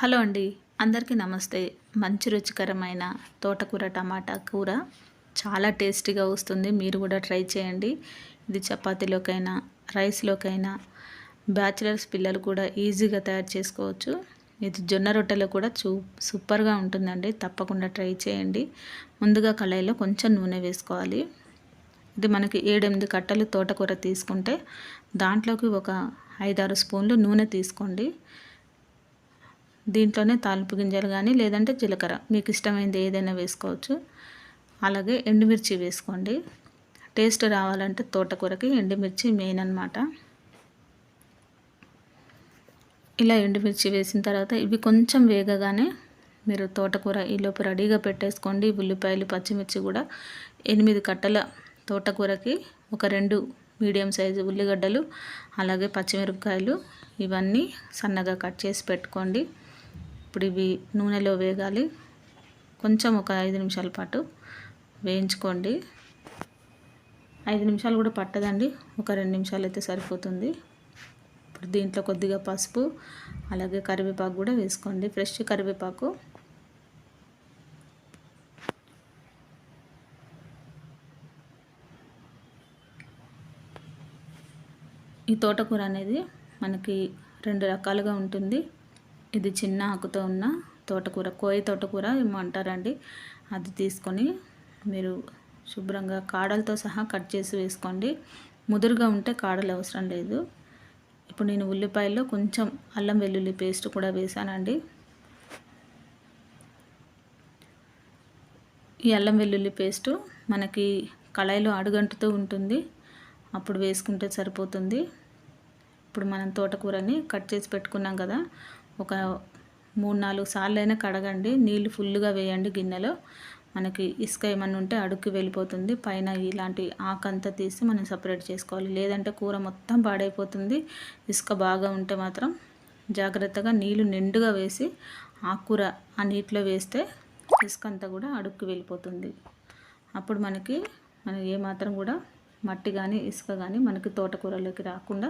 Hello అండి. అందరికీ నమస్తే. మంచి రుచికరమైన తోటకూర టమాటా కూర. చాలా టేస్టీగా వస్తుంది. మీరు కూడా ట్రై చేయండి. ఇది చపాతీలోకైనా రైస్లోకైనా బ్యాచిలర్స్ పిల్లలు కూడా ఈజీగా తయారు చేసుకోవచ్చు. ఇది జొన్న రొట్టెలో కూడా చూ సూపర్గా ఉంటుందండి. తప్పకుండా ట్రై చేయండి. ముందుగా కళాయిలో కొంచెం నూనె వేసుకోవాలి. ఇది మనకి ఏడెనిమిది కట్టలు తోటకూర తీసుకుంటే దాంట్లోకి ఒక ఐదారు స్పూన్లు నూనె తీసుకోండి. దీంట్లోనే తాలింపు గింజలు కానీ లేదంటే జీలకర్ర. మీకు ఇష్టమైనది ఏదైనా వేసుకోవచ్చు. అలాగే ఎండుమిర్చి వేసుకోండి. టేస్ట్ రావాలంటే తోటకూరకి ఎండుమిర్చి మెయిన్ అనమాట ఇలా ఎండుమిర్చి వేసిన తర్వాత ఇవి కొంచెం వేగగానే మీరు తోటకూర ఈలోపు రెడీగా పెట్టేసుకోండి. ఉల్లిపాయలు పచ్చిమిర్చి కూడా ఎనిమిది కట్టల తోటకూరకి ఒక రెండు మీడియం సైజు ఉల్లిగడ్డలు అలాగే పచ్చిమిరపకాయలు ఇవన్నీ సన్నగా కట్ చేసి పెట్టుకోండి. ఇప్పుడు ఇవి నూనెలో వేగాలి. కొంచెం ఒక ఐదు నిమిషాల పాటు వేయించుకోండి. ఐదు నిమిషాలు కూడా పట్టదండి. ఒక రెండు నిమిషాలు అయితే సరిపోతుంది. ఇప్పుడు దీంట్లో కొద్దిగా పసుపు అలాగే కరివేపాకు కూడా వేసుకోండి. ఫ్రెష్ కరివేపాకు. ఈ తోటకూర అనేది మనకి రెండు రకాలుగా ఉంటుంది. ఇది చిన్న ఆకుతో ఉన్న తోటకూర కోయ తోటకూర ఏమో అంటారండి అది తీసుకొని మీరు శుభ్రంగా కాడలతో సహా కట్ చేసి వేసుకోండి. ముదురుగా ఉంటే కాడలు అవసరం లేదు. ఇప్పుడు నేను ఉల్లిపాయల్లో కొంచెం అల్లం వెల్లుల్లి పేస్ట్ కూడా వేసానండి ఈ అల్లం వెల్లుల్లి పేస్టు మనకి కళాయిలో అడుగంటుతూ ఉంటుంది. అప్పుడు వేసుకుంటే సరిపోతుంది. ఇప్పుడు మనం తోటకూరని కట్ చేసి పెట్టుకున్నాం కదా ఒక మూడు నాలుగు సార్లు అయినా కడగండి. నీళ్ళు ఫుల్గా వేయండి గిన్నెలో. మనకి ఇసుక ఏమన్నా ఉంటే అడుక్కి వెళ్ళిపోతుంది. పైన ఇలాంటి ఆకంతా తీసి మనం సపరేట్ చేసుకోవాలి. లేదంటే కూర మొత్తం పాడైపోతుంది. ఇసుక బాగా ఉంటే మాత్రం జాగ్రత్తగా నీళ్ళు నిండుగా వేసి ఆకుకూర ఆ నీటిలో వేస్తే ఇసుక అంతా కూడా అడుక్కి వెళ్ళిపోతుంది. అప్పుడు మనకి మనం ఏమాత్రం కూడా మట్టి కానీ ఇసుక కానీ మనకి తోటకూరలోకి రాకుండా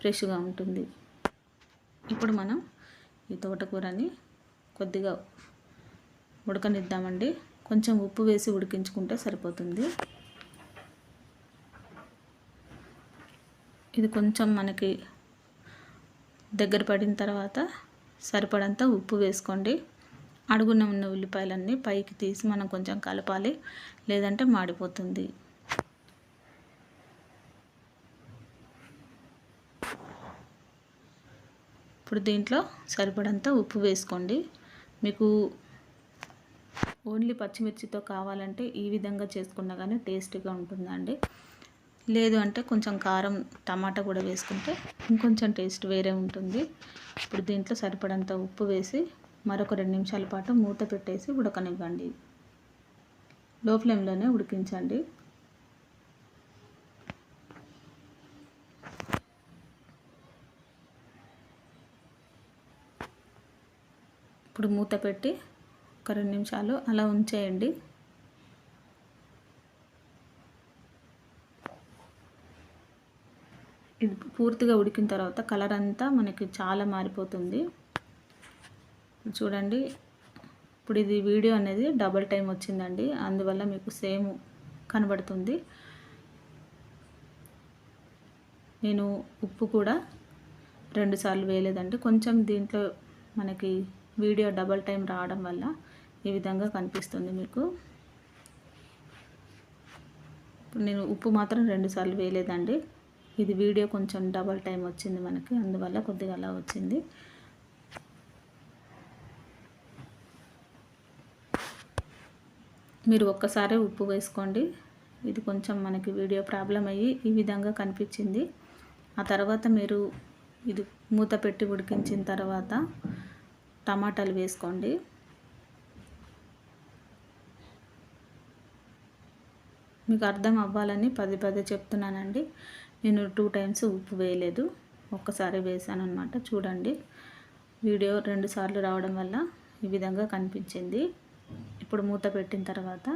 ఫ్రెష్గా ఉంటుంది. ఇప్పుడు మనం ఈ తోటకూరని కొద్దిగా ఉడకనిద్దామండి. కొంచెం ఉప్పు వేసి ఉడికించుకుంటే సరిపోతుంది. ఇది కొంచెం మనకి దగ్గర పడిన తర్వాత సరిపడంత ఉప్పు వేసుకోండి. అడుగున ఉన్న ఉల్లిపాయలన్నీ పైకి తీసి మనం కొంచెం కలపాలి. లేదంటే మాడిపోతుంది. ఇప్పుడు దీంట్లో సరిపడంత ఉప్పు వేసుకోండి. మీకు ఓన్లీ పచ్చిమిర్చితో కావాలంటే ఈ విధంగా చేసుకున్నా కానీ టేస్ట్గా ఉంటుందండి. లేదు అంటే కొంచెం కారం టమాటా కూడా వేసుకుంటే ఇంకొంచెం టేస్ట్ వేరే ఉంటుంది. ఇప్పుడు దీంట్లో సరిపడంత ఉప్పు వేసి మరొక రెండు నిమిషాల పాటు మూత పెట్టేసి ఉడకనివ్వండి. లో ఫ్లేమ్లోనే ఉడికించండి. ఇప్పుడు మూత పెట్టి ఒక రెండు నిమిషాలు అలా ఉంచేయండి. ఇది పూర్తిగా ఉడికిన తర్వాత కలర్ అంతా మనకి చాలా మారిపోతుంది. చూడండి ఇప్పుడు ఇది వీడియో అనేది డబల్ టైం వచ్చిందండి. అందువల్ల మీకు సేమ్ కనబడుతుంది. నేను ఉప్పు కూడా రెండుసార్లు వేయలేదండి. కొంచెం దీంట్లో మనకి వీడియో డబల్ టైం రావడం వల్ల ఈ విధంగా కనిపిస్తుంది మీకు. ఇప్పుడు నేను ఉప్పు మాత్రం రెండుసార్లు వేయలేదండి. ఇది వీడియో కొంచెం డబల్ టైం వచ్చింది మనకి అందువల్ల కొద్దిగా అలా వచ్చింది. మీరు ఒక్కసారే ఉప్పు వేసుకోండి. ఇది కొంచెం మనకి వీడియో ప్రాబ్లం అయ్యి ఈ విధంగా కనిపించింది. ఆ తర్వాత మీరు ఇది మూత పెట్టి ఉడికించిన తర్వాత టమాటాలు వేసుకోండి. మీకు అర్థం అవ్వాలని పది పదే చెప్తున్నానండి. నేను టూ టైమ్స్ ఉప్పు వేయలేదు. ఒక్కసారి వేసాను అనమాట చూడండి. వీడియో రెండు సార్లు రావడం వల్ల ఈ విధంగా కనిపించింది. ఇప్పుడు మూత పెట్టిన తర్వాత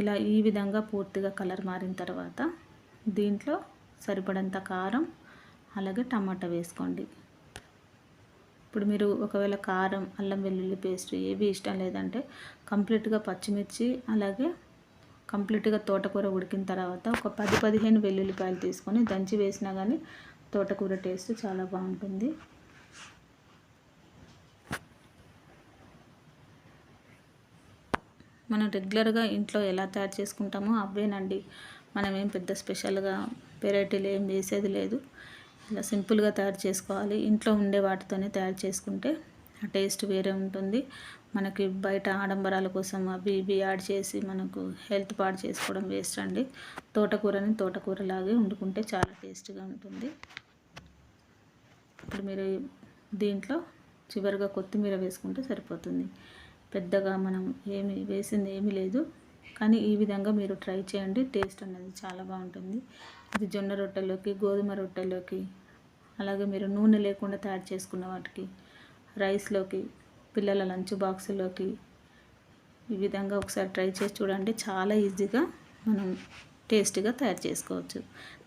ఇలా ఈ విధంగా పూర్తిగా కలర్ మారిన తర్వాత దీంట్లో సరిపడంత కారం అలాగే టమాటా వేసుకోండి. ఇప్పుడు మీరు ఒకవేళ కారం అల్లం వెల్లుల్లి పేస్ట్ ఏవి ఇష్టం లేదంటే కంప్లీట్గా పచ్చిమిర్చి అలాగే కంప్లీట్గా తోటకూర ఉడికిన తర్వాత ఒక పది పదిహేను వెల్లుల్లిపాయలు తీసుకొని దంచి వేసినా కానీ తోటకూర టేస్ట్ చాలా బాగుంటుంది. మనం రెగ్యులర్గా ఇంట్లో ఎలా తయారు చేసుకుంటామో అవేనండి మనం ఏం పెద్ద స్పెషల్గా వెరైటీలు ఏం చేసేది లేదు. ఇలా సింపుల్గా తయారు చేసుకోవాలి. ఇంట్లో ఉండే వాటితోనే తయారు చేసుకుంటే ఆ టేస్ట్ వేరే ఉంటుంది. మనకి బయట ఆడంబరాల కోసం అవి ఇవి యాడ్ చేసి మనకు హెల్త్ పాడు చేసుకోవడం వేస్ట్ అండి. తోటకూరని తోటకూరలాగే వండుకుంటే చాలా టేస్ట్గా ఉంటుంది. ఇప్పుడు మీరు దీంట్లో చివరిగా కొత్తిమీర వేసుకుంటే సరిపోతుంది. పెద్దగా మనం ఏమి వేసింది ఏమీ లేదు. కానీ ఈ విధంగా మీరు ట్రై చేయండి. టేస్ట్ అనేది చాలా బాగుంటుంది. ఇది జొన్న రొట్టెలోకి గోధుమ రొట్టెలోకి అలాగే మీరు నూనె లేకుండా తయారు చేసుకున్న వాటికి రైస్లోకి పిల్లల లంచ్ బాక్సులోకి ఈ విధంగా ఒకసారి ట్రై చేసి చూడండి. చాలా ఈజీగా మనం టేస్టీగా తయారు చేసుకోవచ్చు.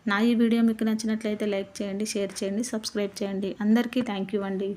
నా ఈ వీడియో మీకు నచ్చినట్లయితే లైక్ చేయండి షేర్ చేయండి సబ్స్క్రైబ్ చేయండి. అందరికీ థ్యాంక్ యూ అండి.